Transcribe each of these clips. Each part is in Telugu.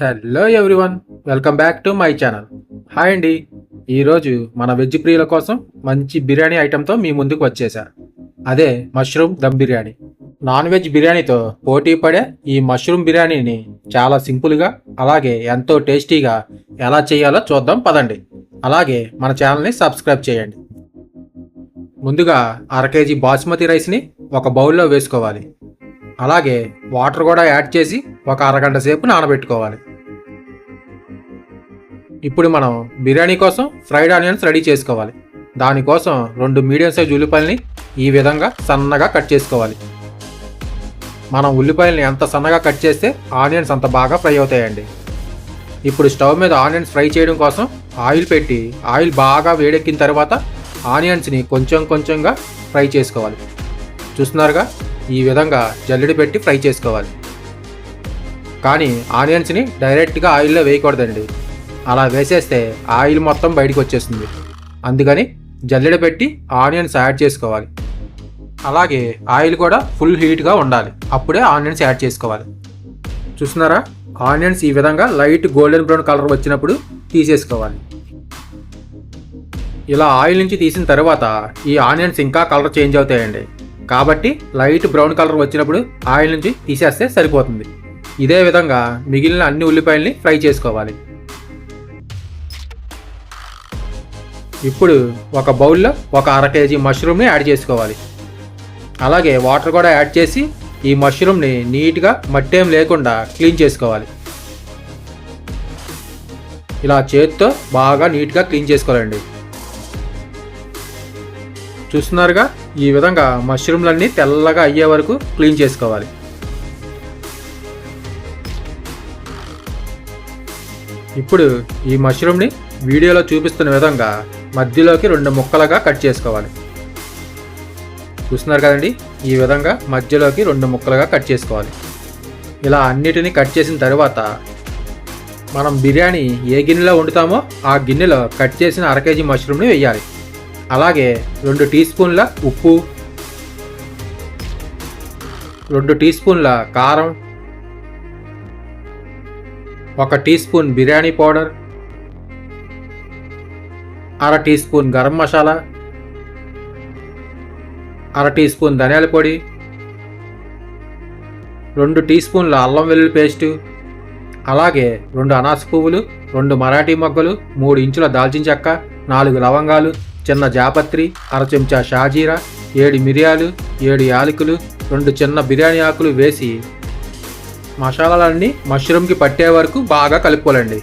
Hello everyone welcome back to my channel hi అండి ఈరోజు మన వెజ్ ప్రియుల కోసం మంచి బిర్యానీ ఐటెంతో మీ ముందుకు వచ్చేసా. అదే mushroom dum biryani. Non veg బిర్యానీతో పోటీ పడే ఈ మష్రూమ్ బిర్యానీని చాలా సింపుల్గా అలాగే ఎంతో టేస్టీగా ఎలా చేయాలో చూద్దాం పదండి. అలాగే మన ఛానల్ని సబ్స్క్రైబ్ చేయండి. ముందుగా అర కేజీ బాస్మతి రైస్ని ఒక బౌల్లో వేసుకోవాలి. అలాగే వాటర్ కూడా యాడ్ చేసి ఒక అరగంట సేపు నానబెట్టుకోవాలి. ఇప్పుడు మనం బిర్యానీ కోసం ఫ్రైడ్ ఆనియన్స్ రెడీ చేసుకోవాలి. దానికోసం రెండు మీడియం సైజ్ ఉల్లిపాయలని ఈ విధంగా సన్నగా కట్ చేసుకోవాలి. మనం ఉల్లిపాయలని ఎంత సన్నగా కట్ చేస్తే ఆనియన్స్ అంత బాగా ఫ్రై అవుతాయండి. ఇప్పుడు స్టవ్ మీద ఆనియన్స్ ఫ్రై చేయడం కోసం ఆయిల్ పెట్టి ఆయిల్ బాగా వేడెక్కిన తర్వాత ఆనియన్స్ని కొంచెం కొంచెంగా ఫ్రై చేసుకోవాలి. చూస్తున్నారుగా? ఈ విధంగా జల్లెడ పెట్టి ఫ్రై చేసుకోవాలి. కానీ ఆనియన్స్ని డైరెక్ట్గా ఆయిల్లో వేయకూడదండి. అలా వేసేస్తే ఆయిల్ మొత్తం బయటకు వచ్చేస్తుంది అందుకని జల్లెడ పెట్టి ఆనియన్స్ యాడ్ చేసుకోవాలి. అలాగే ఆయిల్ కూడా ఫుల్ హీట్గా ఉండాలి. అప్పుడే ఆనియన్స్ యాడ్ చేసుకోవాలి. చూస్తున్నారా? ఆనియన్స్ ఈ విధంగా లైట్ గోల్డెన్ బ్రౌన్ కలర్ వచ్చినప్పుడు తీసేసుకోవాలి. ఇలా ఆయిల్ నుంచి తీసిన తర్వాత ఈ ఆనియన్స్ ఇంకా కలర్ చేంజ్ అవుతాయండి. కాబట్టి లైట్ బ్రౌన్ కలర్ వచ్చినప్పుడు ఆయిల్ నుంచి తీసేస్తే సరిపోతుంది. ఇదే విధంగా మిగిలిన అన్ని ఉల్లిపాయల్ని ఫ్రై చేసుకోవాలి. ఇప్పుడు ఒక బౌల్లో ఒక అర కేజీ మష్రూమ్ని యాడ్ చేసుకోవాలి. అలాగే వాటర్ కూడా యాడ్ చేసి ఈ మష్రూమ్ని నీట్గా మట్టేం లేకుండా క్లీన్ చేసుకోవాలి. ఇలా చేతితో బాగా నీట్గా క్లీన్ చేసుకోవాలండి. చూస్తున్నారుగా? ఈ విధంగా మష్రూమ్లన్నీ తెల్లగా అయ్యే వరకు క్లీన్ చేసుకోవాలి. ఇప్పుడు ఈ మష్రూమ్ని వీడియోలో చూపిస్తున్న విధంగా మధ్యలోకి రెండు ముక్కలుగా కట్ చేసుకోవాలి. చూస్తున్నారు కదండి? ఈ విధంగా మధ్యలోకి రెండు ముక్కలుగా కట్ చేసుకోవాలి. ఇలా అన్నిటిని కట్ చేసిన తర్వాత మనం బిర్యానీ ఏ గిన్నెలో వండుతామో ఆ గిన్నెలో కట్ చేసిన అర కేజీ మష్రూమ్ని వేయాలి. అలాగే రెండు టీ స్పూన్ల ఉప్పు రెండు టీ స్పూన్ల కారం ఒక టీ స్పూన్ బిర్యానీ పౌడర్ అర టీ స్పూన్ గరం మసాలా అర టీ స్పూన్ ధనియాల పొడి రెండు టీ స్పూన్ల అల్లం వెల్లుల్లి పేస్టు అలాగే రెండు అనాస పువ్వులు రెండు మరాఠీ మొగ్గలు మూడు ఇంచుల దాల్చిన చెక్క నాలుగు లవంగాలు చిన్న జాపత్రి అర చెంచా షాజీరా ఏడు మిరియాలు ఏడు యాలకులు రెండు చిన్న బిర్యానీ ఆకులు వేసి మసాలాలన్నీ మష్రూమ్కి పట్టే వరకు బాగా కలుపుకోవాలండి.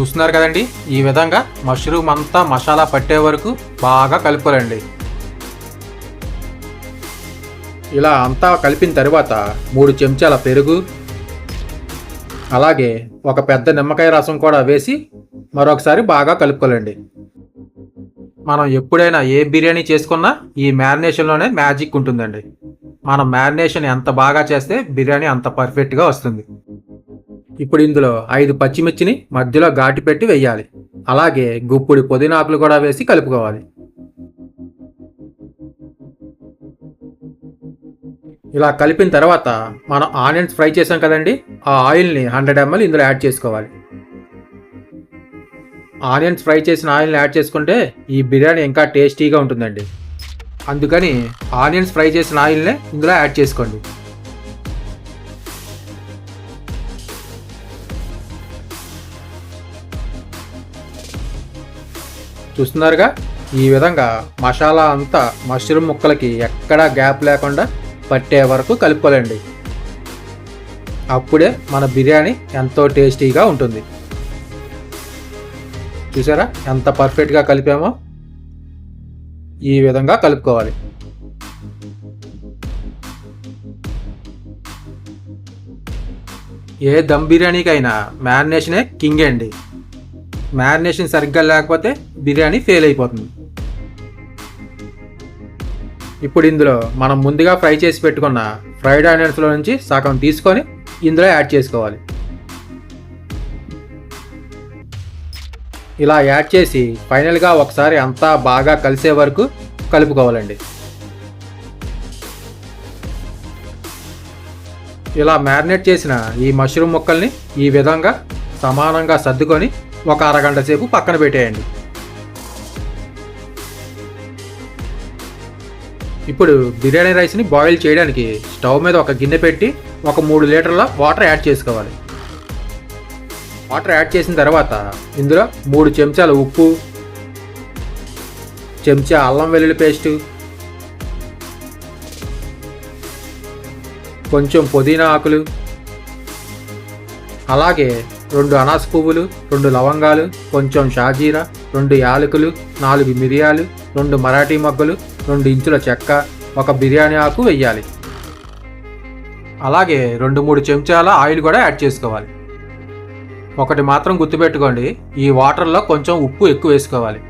చూస్తున్నారు కదండి? ఈ విధంగా మష్రూమ్ అంతా మసాలా పట్టే వరకు బాగా కలుపుకోవాలండి. ఇలా అంతా కలిపిన తర్వాత మూడు చెంచాల పెరుగు అలాగే ఒక పెద్ద నిమ్మకాయ రసం కూడా వేసి మరొకసారి బాగా కలుపుకోలేండి మనం ఎప్పుడైనా ఏ బిర్యానీ చేసుకున్నా ఈ మ్యారినేషన్లోనే మ్యాజిక్ ఉంటుందండి. మనం మ్యారినేషన్ ఎంత బాగా చేస్తే బిర్యానీ అంత పర్ఫెక్ట్గా వస్తుంది. ఇప్పుడు ఇందులో ఐదు పచ్చిమిర్చిని మధ్యలో ఘాటి పెట్టి వేయాలి. అలాగే గుప్పుడు పుదీనాకులు కూడా వేసి కలుపుకోవాలి. ఇలా కలిపిన తర్వాత మనం ఆనియన్స్ ఫ్రై చేసాం కదండి ఆ ఆయిల్ని హండ్రెడ్ ఎంఎల్ ఇందులో యాడ్ చేసుకోవాలి. ఆనియన్స్ ఫ్రై చేసిన ఆయిల్ని యాడ్ చేసుకుంటే ఈ బిర్యానీ ఇంకా టేస్టీగా ఉంటుందండి. అందుకని ఆనియన్స్ ఫ్రై చేసిన ఆయిల్నే ఇందులో యాడ్ చేసుకోండి. చూస్తున్నారుగా? ఈ విధంగా మసాలా అంతా మష్రూమ్ ముక్కలకి ఎక్కడా గ్యాప్ లేకుండా పట్టే వరకు కలుపుకోలేండి అప్పుడే మన బిర్యానీ ఎంతో టేస్టీగా ఉంటుంది. చూసారా? ఎంత పర్ఫెక్ట్గా కలిపామో? ఈ విధంగా కలుపుకోవాలి. ఏ దమ్ బిర్యానీకైనా మ్యారినేషనే కింగ్ అండి. మ్యారినేషన్ సరిగ్గా లేకపోతే బిర్యానీ ఫెయిల్ అయిపోతుంది. ఇప్పుడు ఇందులో మనం ముందుగా ఫ్రై చేసి పెట్టుకున్న ఫ్రైడ్ ఆనియన్స్లో నుంచి సగం తీసుకొని ఇందులో యాడ్ చేసుకోవాలి. ఇలా యాడ్ చేసి ఫైనల్గా ఒకసారి అంతా బాగా కలిసే వరకు కలుపుకోవాలండి. ఇలా మ్యారినేట్ చేసిన ఈ మష్రూమ్ ముక్కల్ని ఈ విధంగా సమానంగా సర్దుకొని ఒక అరగంట సేపు పక్కన పెట్టేయండి. ఇప్పుడు బిర్యానీ రైస్ని బాయిల్ చేయడానికి స్టవ్ మీద ఒక గిన్నె పెట్టి ఒక మూడు లీటర్ల వాటర్ యాడ్ చేసుకోవాలి. వాటర్ యాడ్ చేసిన తర్వాత ఇందులో మూడు చెంచాల ఉప్పు చెంచా అల్లం వెల్లుల్లి పేస్టు కొంచెం పుదీనా ఆకులు అలాగే రెండు అనాస పువ్వులు రెండు లవంగాలు కొంచెం షాజీరా రెండు యాలకులు నాలుగు మిరియాలు రెండు మరాఠీ మొగ్గలు రెండు ఇంచుల చెక్క ఒక బిర్యానీ ఆకు వెయ్యాలి. అలాగే రెండు మూడు చెంచాల ఆయిల్ కూడా యాడ్ చేసుకోవాలి. ఒకటి మాత్రం గుర్తుపెట్టుకోండి ఈ వాటర్లో కొంచెం ఉప్పు ఎక్కువ వేసుకోవాలి.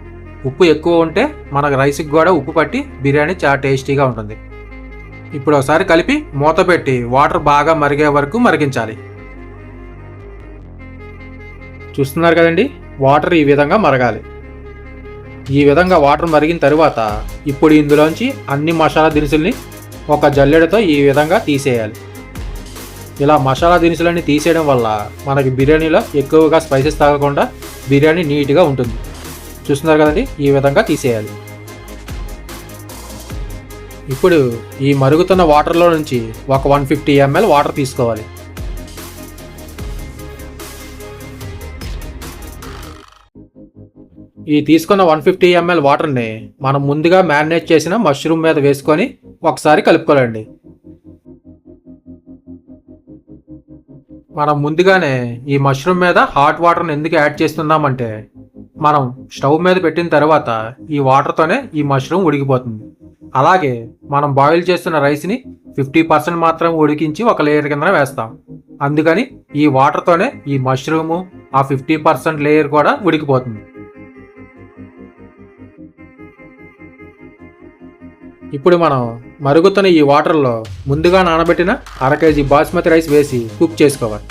ఉప్పు ఎక్కువ ఉంటే మనకు రైస్కి కూడా ఉప్పు పట్టి బిర్యానీ చాలా టేస్టీగా ఉంటుంది. ఇప్పుడు ఒకసారి కలిపి మూత పెట్టి వాటర్ బాగా మరిగే వరకు మరిగించాలి. చూస్తున్నారు కదండి? వాటర్ ఈ విధంగా మరగాలి. ఈ విధంగా వాటర్ మరిగిన తరువాత ఇప్పుడు ఇందులోంచి అన్ని మసాలా దినుసుల్ని ఒక జల్లెడతో ఈ విధంగా తీసేయాలి. ఇలా మసాలా దినుసులన్నీ తీసేయడం వల్ల మనకి బిర్యానీలో ఎక్కువగా స్పైసెస్ తాగకుండా బిర్యానీ నీట్గా ఉంటుంది. చూస్తున్నారు కదండి? ఈ విధంగా తీసేయాలి. ఇప్పుడు ఈ మరుగుతున్న వాటర్లో నుంచి ఒక వన్ ఫిఫ్టీ ఎంఎల్ వాటర్ తీసుకోవాలి. ఈ తీసుకున్న వన్ ఫిఫ్టీ ఎంఎల్ వాటర్ని మనం ముందుగా మ్యారినేట్ చేసిన మష్రూమ్ మీద వేసుకొని ఒకసారి కలుపుకోవాలండి. మనం ముందుగానే ఈ మష్రూమ్ మీద హాట్ వాటర్ని ఎందుకు యాడ్ చేస్తున్నామంటే మనం స్టవ్ మీద పెట్టిన తర్వాత ఈ వాటర్తోనే ఈ మష్రూమ్ ఉడికిపోతుంది. అలాగే మనం బాయిల్ చేస్తున్న రైస్ని ఫిఫ్టీ పర్సెంట్ మాత్రం ఉడికించి ఒక లేయర్ కింద వేస్తాం. అందుకని ఈ వాటర్తోనే ఈ మష్రూము ఆ ఫిఫ్టీ పర్సెంట్ లేయర్ కూడా ఉడికిపోతుంది. ఇప్పుడు మనం మరుగుతున్న ఈ వాటర్లో ముందుగా నానబెట్టిన అర కేజీ బాస్మతి రైస్ వేసి కుక్ చేసుకోవాలి.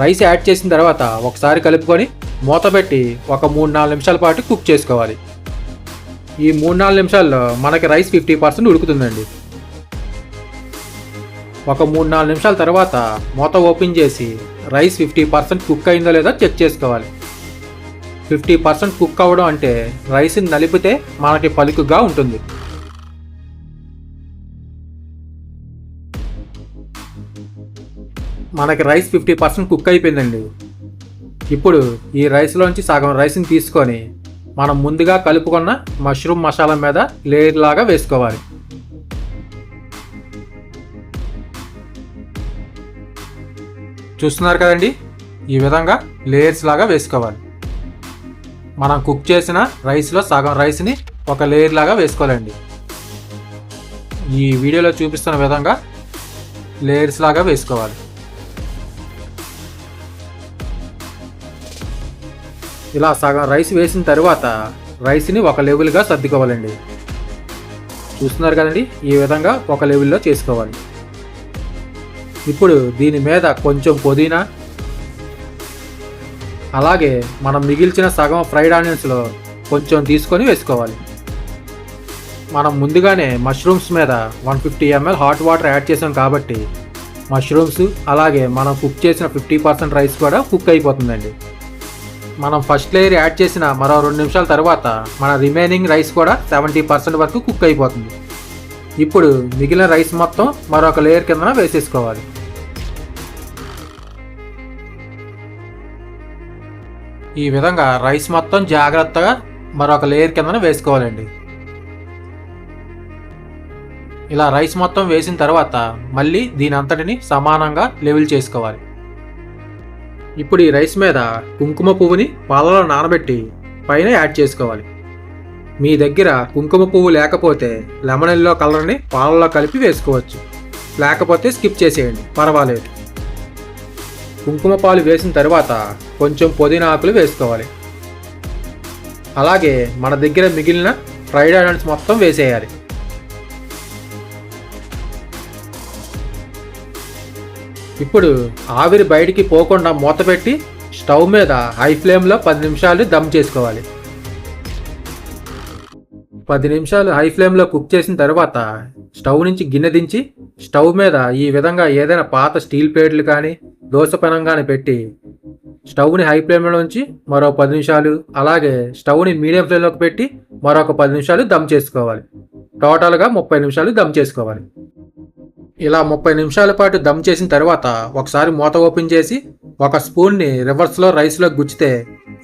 రైస్ యాడ్ చేసిన తర్వాత ఒకసారి కలుపుకొని మూత పెట్టి ఒక మూడు నాలుగు నిమిషాల పాటు కుక్ చేసుకోవాలి. ఈ మూడు నాలుగు నిమిషాల్లో మనకి రైస్ ఫిఫ్టీ పర్సెంట్ ఉడుకుతుందండి. ఒక మూడు నాలుగు నిమిషాల తర్వాత మూత ఓపెన్ చేసి రైస్ ఫిఫ్టీ పర్సెంట్ కుక్ అయిందో లేదో చెక్ చేసుకోవాలి. ఫిఫ్టీ పర్సెంట్ కుక్ అవ్వడం అంటే రైస్ని నలిపితే మనకి పలుకుగా ఉంటుంది. మనకి రైస్ ఫిఫ్టీ పర్సెంట్ కుక్ అయిపోయిందండి. ఇప్పుడు ఈ రైస్లోంచి సగం రైస్ని తీసుకొని మనం ముందుగా కలుపుకున్న మష్రూమ్ మసాలా మీద లేయర్ లాగా వేసుకోవాలి. చూస్తున్నారు కదండి? ఈ విధంగా లేయర్స్ లాగా వేసుకోవాలి. మనం కుక్ చేసిన రైస్లో సగం రైస్ని ఒక లేయర్ లాగా వేసుకోవాలండి. ఈ వీడియోలో చూపిస్తున్న విధంగా లేయర్స్ లాగా వేసుకోవాలి. ఇలా సగం రైస్ వేసిన తర్వాత రైస్ని ఒక లెవెల్గా సర్దుకోవాలండి. చూస్తున్నారు కదండి? ఈ విధంగా ఒక లెవెల్లో చేసుకోవాలి. ఇప్పుడు దీని మీద కొంచెం పుదీనా అలాగే మనం మిగిల్చిన సగం ఫ్రైడ్ ఆనియన్స్లో కొంచెం తీసుకొని వేసుకోవాలి. మనం ముందుగానే మష్రూమ్స్ మీద one fifty ML hot water add చేసాం కాబట్టి మష్రూమ్స్ అలాగే మనం కుక్ చేసిన ఫిఫ్టీ పర్సెంట్ రైస్ కూడా కుక్ అయిపోతుందండి. మనం ఫస్ట్ లేయర్ యాడ్ చేసిన మరో రెండు నిమిషాల తర్వాత మన రిమైనింగ్ రైస్ కూడా సెవెంటీ పర్సెంట్ వరకు కుక్ అయిపోతుంది. ఇప్పుడు మిగిలిన రైస్ మొత్తం మరొక లేయర్ కింద వేసేసుకోవాలి. ఈ విధంగా రైస్ మొత్తం జాగ్రత్తగా మరొక లేయర్ కింద వేసుకోవాలండి. ఇలా రైస్ మొత్తం వేసిన తర్వాత మళ్ళీ దీని అంతటిని సమానంగా లెవెల్ చేసుకోవాలి. ఇప్పుడు ఈ రైస్ మీద కుంకుమ పువ్వుని పాలలో నానబెట్టి పైన యాడ్ చేసుకోవాలి. మీ దగ్గర కుంకుమ పువ్వు లేకపోతే లెమన్ ఎల్లో కలర్ని పాలలో కలిపి వేసుకోవచ్చు. లేకపోతే స్కిప్ చేసేయండి పర్వాలేదు. కుంకుమ పాలు వేసిన తర్వాత కొంచెం పుదీనా ఆకులు వేసుకోవాలి. అలాగే మన దగ్గర మిగిలిన ఫ్రైడ్ ఆనియన్స్ మొత్తం వేసేయాలి. ఇప్పుడు ఆవిరి బయటికి పోకుండా మూత పెట్టి స్టవ్ మీద హై ఫ్లేమ్లో పది నిమిషాలు దమ్ చేసుకోవాలి. పది నిమిషాలు హై ఫ్లేమ్లో కుక్ చేసిన తర్వాత స్టవ్ నుంచి గిన్నె దించి స్టవ్ మీద ఈ విధంగా ఏదైనా పాత స్టీల్ ప్లేట్లు కానీ దోశ పెనం కానీ పెట్టి స్టవ్ని హై ఫ్లేమ్లో ఉంచి మరో పది నిమిషాలు అలాగే స్టవ్ని మీడియం ఫ్లేమ్లోకి పెట్టి మరొక పది నిమిషాలు దమ్ చేసుకోవాలి. టోటల్గా ముప్పై నిమిషాలు దమ్ చేసుకోవాలి. ఇలా ముప్పై నిమిషాల పాటు దమ్ చేసిన తర్వాత ఒకసారి మూత ఓపెన్ చేసి ఒక స్పూన్ని రివర్స్లో రైస్లో గుచ్చితే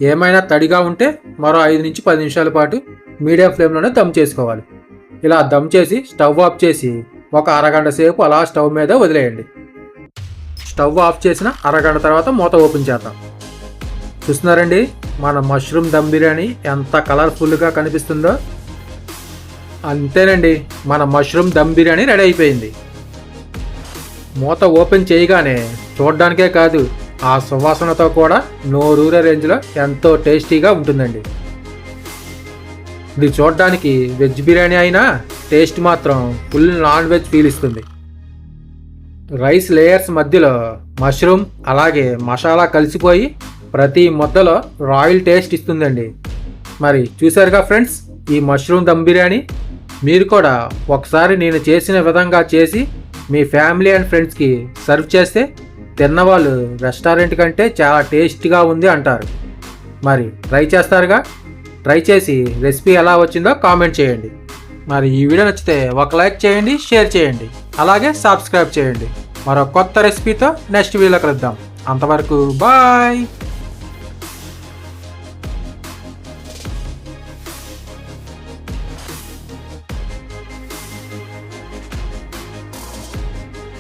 ఏమైనా తడిగా ఉంటే మరో ఐదు నుంచి పది నిమిషాల పాటు మీడియం ఫ్లేమ్లోనే దమ్ చేసుకోవాలి. ఇలా దమ్ చేసి స్టవ్ ఆఫ్ చేసి ఒక అరగంట సేపు అలా స్టవ్ మీద వదిలేయండి. స్టవ్ ఆఫ్ చేసిన అరగంట తర్వాత మూత ఓపెన్ చేద్దాం. చూస్తున్నారండి మన మష్రూమ్ దమ్ బిర్యానీ ఎంత కలర్ఫుల్గా కనిపిస్తుందో. అంతేనండి మన మష్రూమ్ దమ్ బిర్యానీ రెడీ అయిపోయింది. మూత ఓపెన్ చేయగానే చూడడానికే కాదు ఆ సువాసనతో కూడా నోరూరే రేంజ్లో ఎంతో టేస్టీగా ఉంటుందండి. ఇది చూడడానికి వెజ్ బిర్యానీ అయినా టేస్ట్ మాత్రం ఫుల్ నాన్ వెజ్ ఫీల్ ఇస్తుంది. రైస్ లేయర్స్ మధ్యలో మష్రూమ్ అలాగే మసాలా కలిసిపోయి ప్రతి ముద్దలో రాయల్ టేస్ట్ ఇస్తుందండి. మరి చూసారుగా ఫ్రెండ్స్ ఈ మష్రూమ్ దమ్ బిర్యానీ? మీరు కూడా ఒకసారి నేను చేసిన విధంగా చేసి మీ ఫ్యామిలీ అండ్ ఫ్రెండ్స్కి సర్వ్ చేస్తే తిన్నవాళ్ళు రెస్టారెంట్ కంటే చాలా టేస్టీగా ఉంది అంటారు. మరి ట్రై చేస్తారుగా? ట్రై చేసి రెసిపీ ఎలా వచ్చిందో కామెంట్ చేయండి. మరి ఈ వీడియో నచ్చితే ఒక లైక్ చేయండి షేర్ చేయండి అలాగే సబ్స్క్రైబ్ చేయండి. మరో కొత్త రెసిపీతో నెక్స్ట్ వీడియోలో కలుద్దాం. అంతవరకు బాయ్!